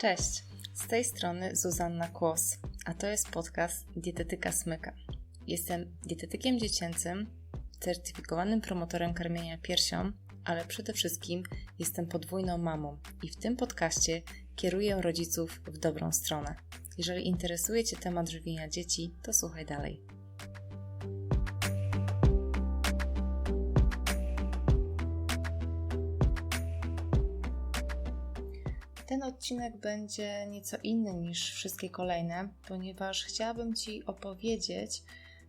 Cześć, z tej strony Zuzanna Kłos, a to jest podcast Dietetyka Smyka. Jestem dietetykiem dziecięcym, certyfikowanym promotorem karmienia piersią, ale przede wszystkim jestem podwójną mamą i w tym podcaście kieruję rodziców w dobrą stronę. Jeżeli interesuje Cię temat żywienia dzieci, to słuchaj dalej. Odcinek będzie nieco inny niż wszystkie kolejne, ponieważ chciałabym Ci opowiedzieć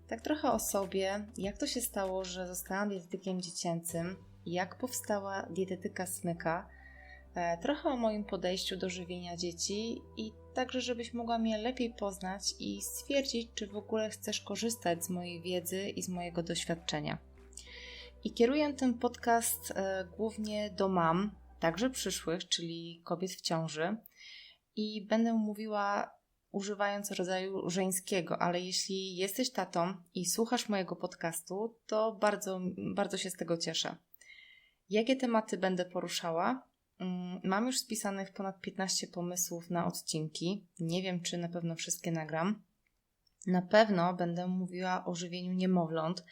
tak trochę o sobie, jak to się stało, że zostałam dietetykiem dziecięcym, jak powstała dietetyka smyka, e, trochę o moim podejściu do żywienia dzieci i także, żebyś mogła mnie lepiej poznać i stwierdzić, czy w ogóle chcesz korzystać z mojej wiedzy i z mojego doświadczenia. I kieruję ten podcast e, głównie do mam, także przyszłych, czyli kobiet w ciąży. I będę mówiła używając rodzaju żeńskiego, ale jeśli jesteś tatą i słuchasz mojego podcastu, to bardzo, bardzo się z tego cieszę. Jakie tematy będę poruszała? Mm, mam już spisanych ponad 15 pomysłów na odcinki. Nie wiem, czy na pewno wszystkie nagram. Na pewno będę mówiła o żywieniu niemowląt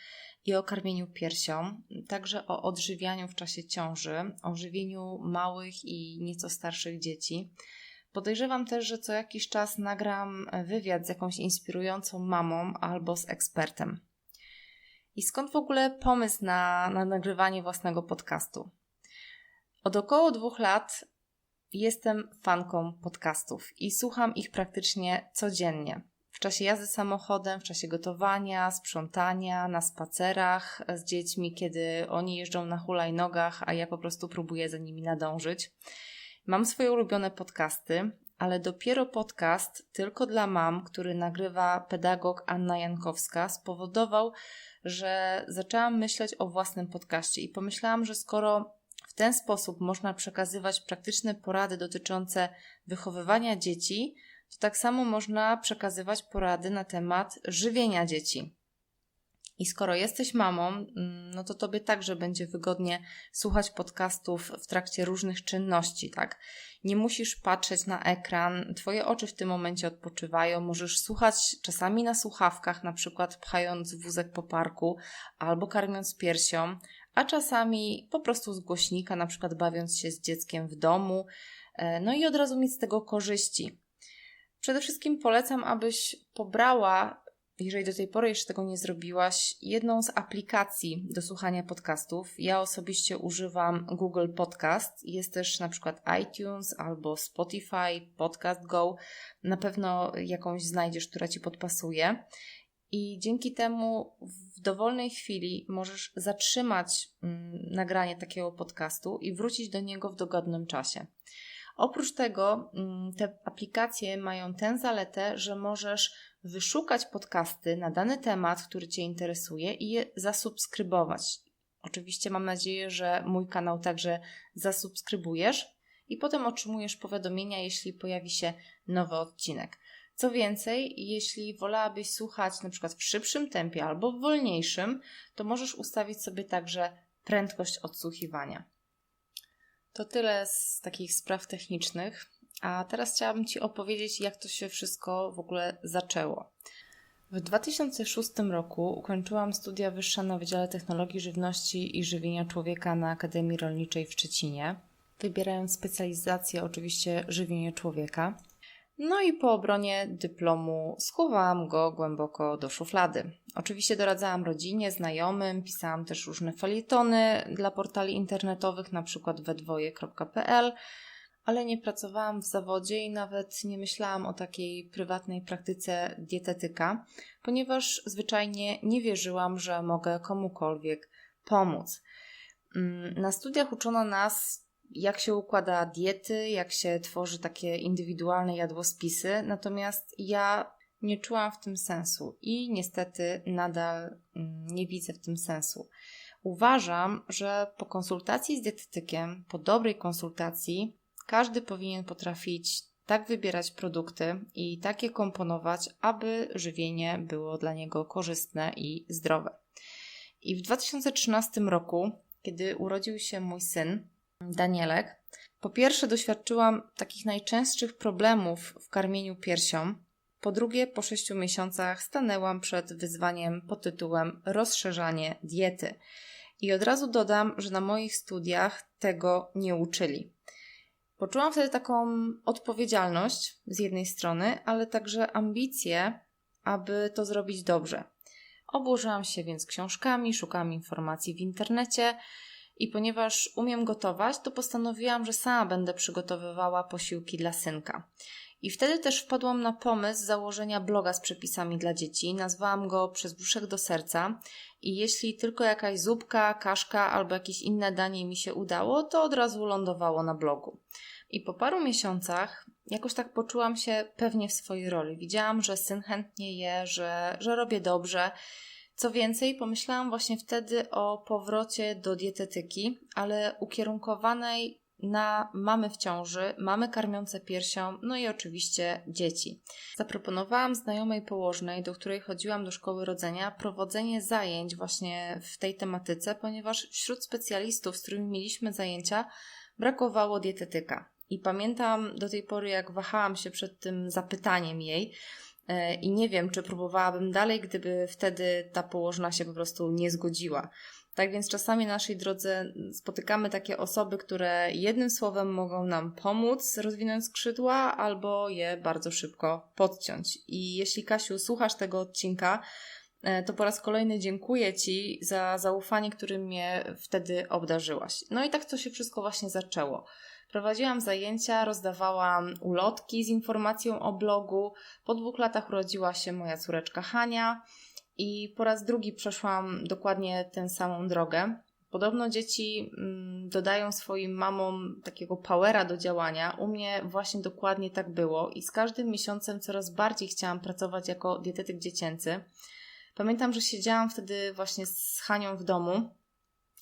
i o karmieniu piersią, także o odżywianiu w czasie ciąży, o żywieniu małych i nieco starszych dzieci. Podejrzewam też, że co jakiś czas nagram wywiad z jakąś inspirującą mamą albo z ekspertem. I skąd w ogóle pomysł na, na nagrywanie własnego podcastu? Od około dwóch lat jestem fanką podcastów i słucham ich praktycznie codziennie w czasie jazdy samochodem, w czasie gotowania, sprzątania, na spacerach z dziećmi, kiedy oni jeżdżą na hulajnogach, a ja po prostu próbuję za nimi nadążyć. Mam swoje ulubione podcasty, ale dopiero podcast tylko dla mam, który nagrywa pedagog Anna Jankowska, spowodował, że zaczęłam myśleć o własnym podcaście i pomyślałam, że skoro w ten sposób można przekazywać praktyczne porady dotyczące wychowywania dzieci, to tak samo można przekazywać porady na temat żywienia dzieci. I skoro jesteś mamą, mm, no to tobie także będzie wygodnie słuchać podcastów w trakcie różnych czynności, tak? Nie musisz patrzeć na ekran, twoje oczy w tym momencie odpoczywają, możesz słuchać czasami na słuchawkach, na przykład pchając wózek po parku albo karmiąc piersią, a czasami po prostu z głośnika, na przykład bawiąc się z dzieckiem w domu, e, no i od razu mieć z tego korzyści. Przede wszystkim polecam, abyś pobrała, jeżeli do tej pory jeszcze tego nie zrobiłaś, jedną z aplikacji do słuchania podcastów. Ja osobiście używam Google Podcast. Jest też na przykład iTunes albo Spotify, Podcast Go. Na pewno jakąś znajdziesz, która Ci podpasuje. I dzięki temu w dowolnej chwili możesz zatrzymać mm, nagranie takiego podcastu i wrócić do niego w dogodnym czasie. Oprócz tego mm, te aplikacje mają tę zaletę, że możesz wyszukać podcasty na dany temat, który Cię interesuje i je zasubskrybować. Oczywiście mam nadzieję, że mój kanał także zasubskrybujesz i potem otrzymujesz powiadomienia, jeśli pojawi się nowy odcinek. Co więcej, jeśli wolałabyś słuchać na przykład w szybszym tempie albo w wolniejszym, to możesz ustawić sobie także prędkość odsłuchiwania. To tyle z takich spraw technicznych. A teraz chciałabym Ci opowiedzieć, jak to się wszystko w ogóle zaczęło. W 2006 roku ukończyłam studia wyższe na Wydziale Technologii Żywności i Żywienia Człowieka na Akademii Rolniczej w Szczecinie, wybierając specjalizację oczywiście żywienie człowieka. No i po obronie dyplomu schowałam go głęboko do szuflady. Oczywiście doradzałam rodzinie, znajomym, pisałam też różne felietony dla portali internetowych, na przykład wedwoje.pl, ale nie pracowałam w zawodzie i nawet nie myślałam o takiej prywatnej praktyce dietetyka, ponieważ zwyczajnie nie wierzyłam, że mogę komukolwiek pomóc. Mm, na studiach uczono nas jak się układa diety, jak się tworzy takie indywidualne jadłospisy, natomiast ja nie czułam w tym sensu i niestety nadal mm, nie widzę w tym sensu. Uważam, że po konsultacji z dietetykiem, po dobrej konsultacji, każdy powinien potrafić tak wybierać produkty i tak je komponować, aby żywienie było dla niego korzystne i zdrowe. I w 2013 roku, kiedy urodził się mój syn, Danielek, Po pierwsze, doświadczyłam takich najczęstszych problemów w karmieniu piersią. Po drugie, po sześciu miesiącach stanęłam przed wyzwaniem pod tytułem rozszerzanie diety. I od razu dodam, że na moich studiach tego nie uczyli. Poczułam wtedy taką odpowiedzialność z jednej strony, ale także ambicje, aby to zrobić dobrze. Obłożyłam się więc książkami, szukałam informacji w internecie i ponieważ umiem gotować, to postanowiłam, że sama będę przygotowywała posiłki dla synka. I wtedy też wpadłam na pomysł założenia bloga z przepisami dla dzieci. Nazwałam go Przez brzuszek do serca. I jeśli tylko jakaś zupka, kaszka albo jakieś inne danie mi się udało, to od razu lądowało na blogu. I po paru miesiącach jakoś tak poczułam się pewnie w swojej roli. Widziałam, że syn chętnie je, że, że robię dobrze. Co więcej, pomyślałam właśnie wtedy o powrocie do dietetyki, ale ukierunkowanej na mamy w ciąży, mamy karmiące piersią, no i oczywiście dzieci. Zaproponowałam znajomej położnej, do której chodziłam do szkoły rodzenia, prowadzenie zajęć właśnie w tej tematyce, ponieważ wśród specjalistów, z którymi mieliśmy zajęcia, brakowało dietetyka. I pamiętam do tej pory, jak wahałam się przed tym zapytaniem jej, i nie wiem, czy próbowałabym dalej, gdyby wtedy ta położna się po prostu nie zgodziła. Tak więc czasami na naszej drodze spotykamy takie osoby, które jednym słowem mogą nam pomóc rozwinąć skrzydła albo je bardzo szybko podciąć. I jeśli Kasiu słuchasz tego odcinka, e, to po raz kolejny dziękuję Ci za zaufanie, którym mnie wtedy obdarzyłaś. No i tak to się wszystko właśnie zaczęło. Prowadziłam zajęcia, rozdawałam ulotki z informacją o blogu. Po dwóch latach urodziła się moja córeczka Hania i po raz drugi przeszłam dokładnie tę samą drogę. Podobno dzieci mm, dodają swoim mamom takiego powera do działania. U mnie właśnie dokładnie tak było i z każdym miesiącem coraz bardziej chciałam pracować jako dietetyk dziecięcy. Pamiętam, że siedziałam wtedy właśnie z Hanią w domu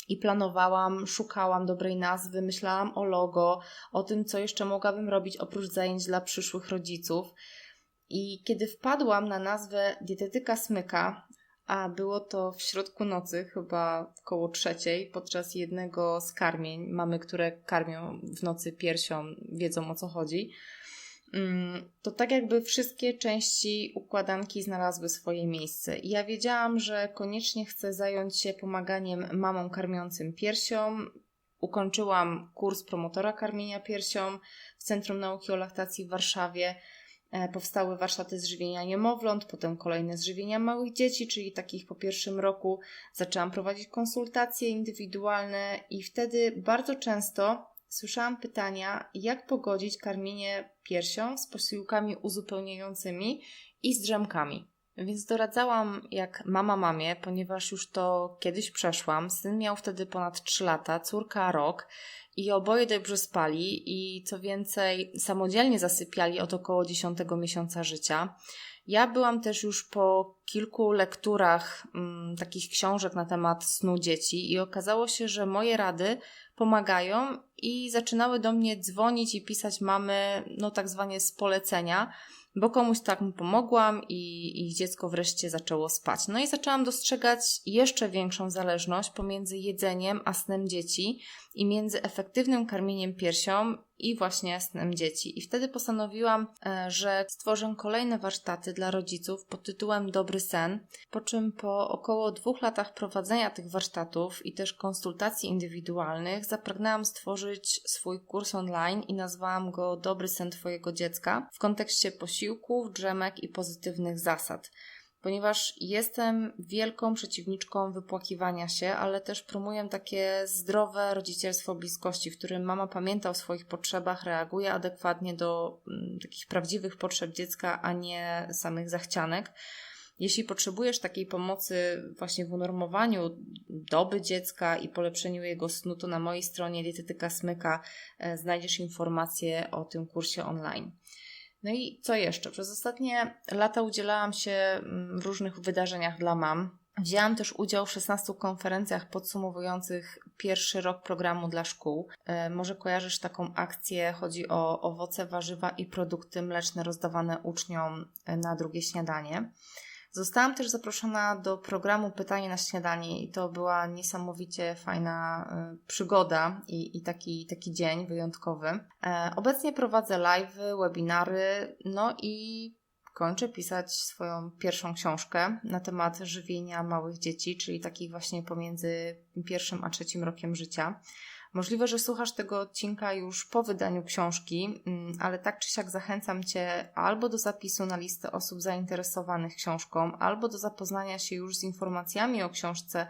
i planowałam, szukałam dobrej nazwy, myślałam o logo, o tym, co jeszcze mogłabym robić oprócz zajęć dla przyszłych rodziców. I kiedy wpadłam na nazwę dietetyka smyka, a było to w środku nocy, chyba koło trzeciej, podczas jednego z karmień, mamy, które karmią w nocy piersią, wiedzą o co chodzi, to tak jakby wszystkie części układanki znalazły swoje miejsce. Ja wiedziałam, że koniecznie chcę zająć się pomaganiem mamom karmiącym piersią. Ukończyłam kurs promotora karmienia piersią w Centrum Nauki o Laktacji w Warszawie. E, powstały warsztaty zżywienia niemowląt, potem kolejne zżywienia małych dzieci, czyli takich po pierwszym roku zaczęłam prowadzić konsultacje indywidualne i wtedy bardzo często słyszałam pytania, jak pogodzić karmienie piersią z posiłkami uzupełniającymi i z drzemkami. Więc doradzałam jak mama mamie, ponieważ już to kiedyś przeszłam. Syn miał wtedy ponad 3 lata, córka rok i oboje dobrze spali i co więcej, samodzielnie zasypiali od około 10 miesiąca życia. Ja byłam też już po kilku lekturach mm, takich książek na temat snu dzieci i okazało się, że moje rady pomagają i zaczynały do mnie dzwonić i pisać mamy, no tak zwane z polecenia, bo komuś tak mu pomogłam i, i dziecko wreszcie zaczęło spać. No i zaczęłam dostrzegać jeszcze większą zależność pomiędzy jedzeniem a snem dzieci i między efektywnym karmieniem piersią i właśnie snem dzieci. I wtedy postanowiłam, e, że stworzę kolejne warsztaty dla rodziców pod tytułem Dobry sen, po czym po około dwóch latach prowadzenia tych warsztatów i też konsultacji indywidualnych zapragnęłam stworzyć swój kurs online i nazwałam go Dobry sen Twojego dziecka w kontekście posiłków, drzemek i pozytywnych zasad ponieważ jestem wielką przeciwniczką wypłakiwania się, ale też promuję takie zdrowe rodzicielstwo bliskości, w którym mama pamięta o swoich potrzebach, reaguje adekwatnie do mm, takich prawdziwych potrzeb dziecka, a nie samych zachcianek. Jeśli potrzebujesz takiej pomocy właśnie w unormowaniu doby dziecka i polepszeniu jego snu, to na mojej stronie Dietetyka Smyka e, znajdziesz informacje o tym kursie online. No i co jeszcze? Przez ostatnie lata udzielałam się mm, w różnych wydarzeniach dla mam. Wzięłam też udział w 16 konferencjach podsumowujących pierwszy rok programu dla szkół. E, może kojarzysz taką akcję, chodzi o owoce, warzywa i produkty mleczne rozdawane uczniom e, na drugie śniadanie. Zostałam też zaproszona do programu Pytanie na śniadanie i to była niesamowicie fajna y, przygoda i, i taki, taki dzień wyjątkowy. E, obecnie prowadzę live, webinary, no i kończę pisać swoją pierwszą książkę na temat żywienia małych dzieci, czyli takich właśnie pomiędzy pierwszym a trzecim rokiem życia. Możliwe, że słuchasz tego odcinka już po wydaniu książki, mm, ale tak czy siak zachęcam Cię albo do zapisu na listę osób zainteresowanych książką, albo do zapoznania się już z informacjami o książce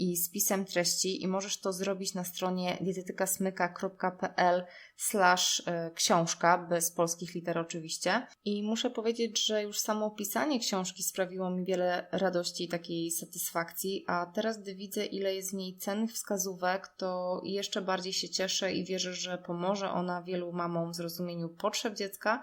i spisem treści i możesz to zrobić na stronie dietetykasmyka.pl slash e, książka, bez polskich liter oczywiście. I muszę powiedzieć, że już samo opisanie książki sprawiło mi wiele radości i takiej satysfakcji, a teraz gdy widzę ile jest w niej cennych wskazówek, to jeszcze bardziej się cieszę i wierzę, że pomoże ona wielu mamom w zrozumieniu potrzeb dziecka,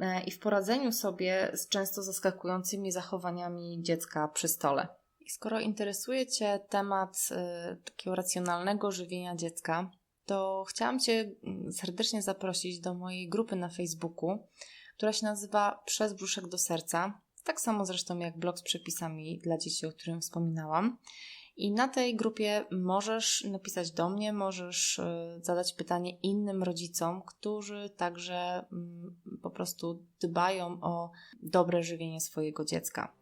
e, i w poradzeniu sobie z często zaskakującymi zachowaniami dziecka przy stole. Skoro interesuje Cię temat y, takiego racjonalnego żywienia dziecka, to chciałam Cię mm, serdecznie zaprosić do mojej grupy na Facebooku, która się nazywa Przez brzuszek do serca. Tak samo zresztą jak blog z przepisami dla dzieci, o którym wspominałam. I na tej grupie możesz napisać do mnie, możesz y, zadać pytanie innym rodzicom, którzy także mm, po prostu dbają o dobre żywienie swojego dziecka.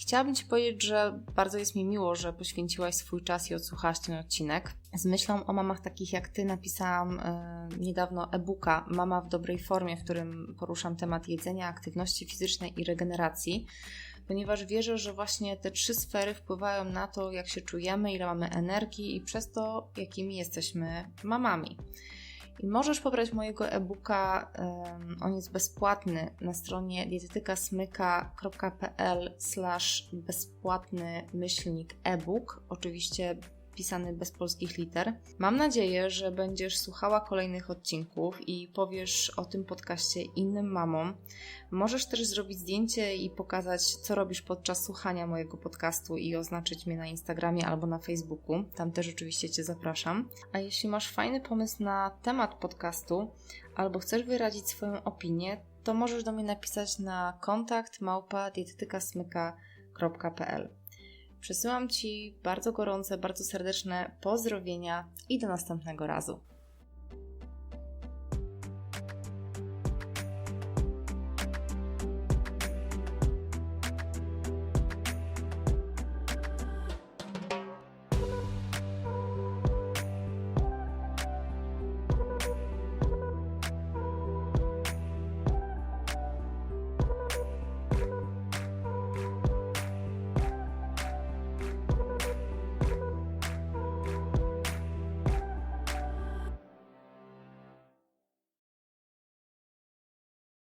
Chciałabym Ci powiedzieć, że bardzo jest mi miło, że poświęciłaś swój czas i odsłuchałaś ten odcinek. Z myślą o mamach takich jak Ty napisałam e, niedawno e-booka Mama w dobrej formie, w którym poruszam temat jedzenia, aktywności fizycznej i regeneracji ponieważ wierzę, że właśnie te trzy sfery wpływają na to, jak się czujemy, ile mamy energii i przez to, jakimi jesteśmy mamami. I możesz pobrać mojego e-booka, on jest bezpłatny na stronie dietetykasmyka.pl bezpłatny myślnik e-book. Oczywiście pisany bez polskich liter. Mam nadzieję, że będziesz słuchała kolejnych odcinków i powiesz o tym podcaście innym mamom. Możesz też zrobić zdjęcie i pokazać, co robisz podczas słuchania mojego podcastu i oznaczyć mnie na Instagramie albo na Facebooku. Tam też oczywiście Cię zapraszam. A jeśli masz fajny pomysł na temat podcastu albo chcesz wyrazić swoją opinię, to możesz do mnie napisać na kontakt małpa dietetykasmyka.pl. Przesyłam Ci bardzo gorące, bardzo serdeczne pozdrowienia i do następnego razu.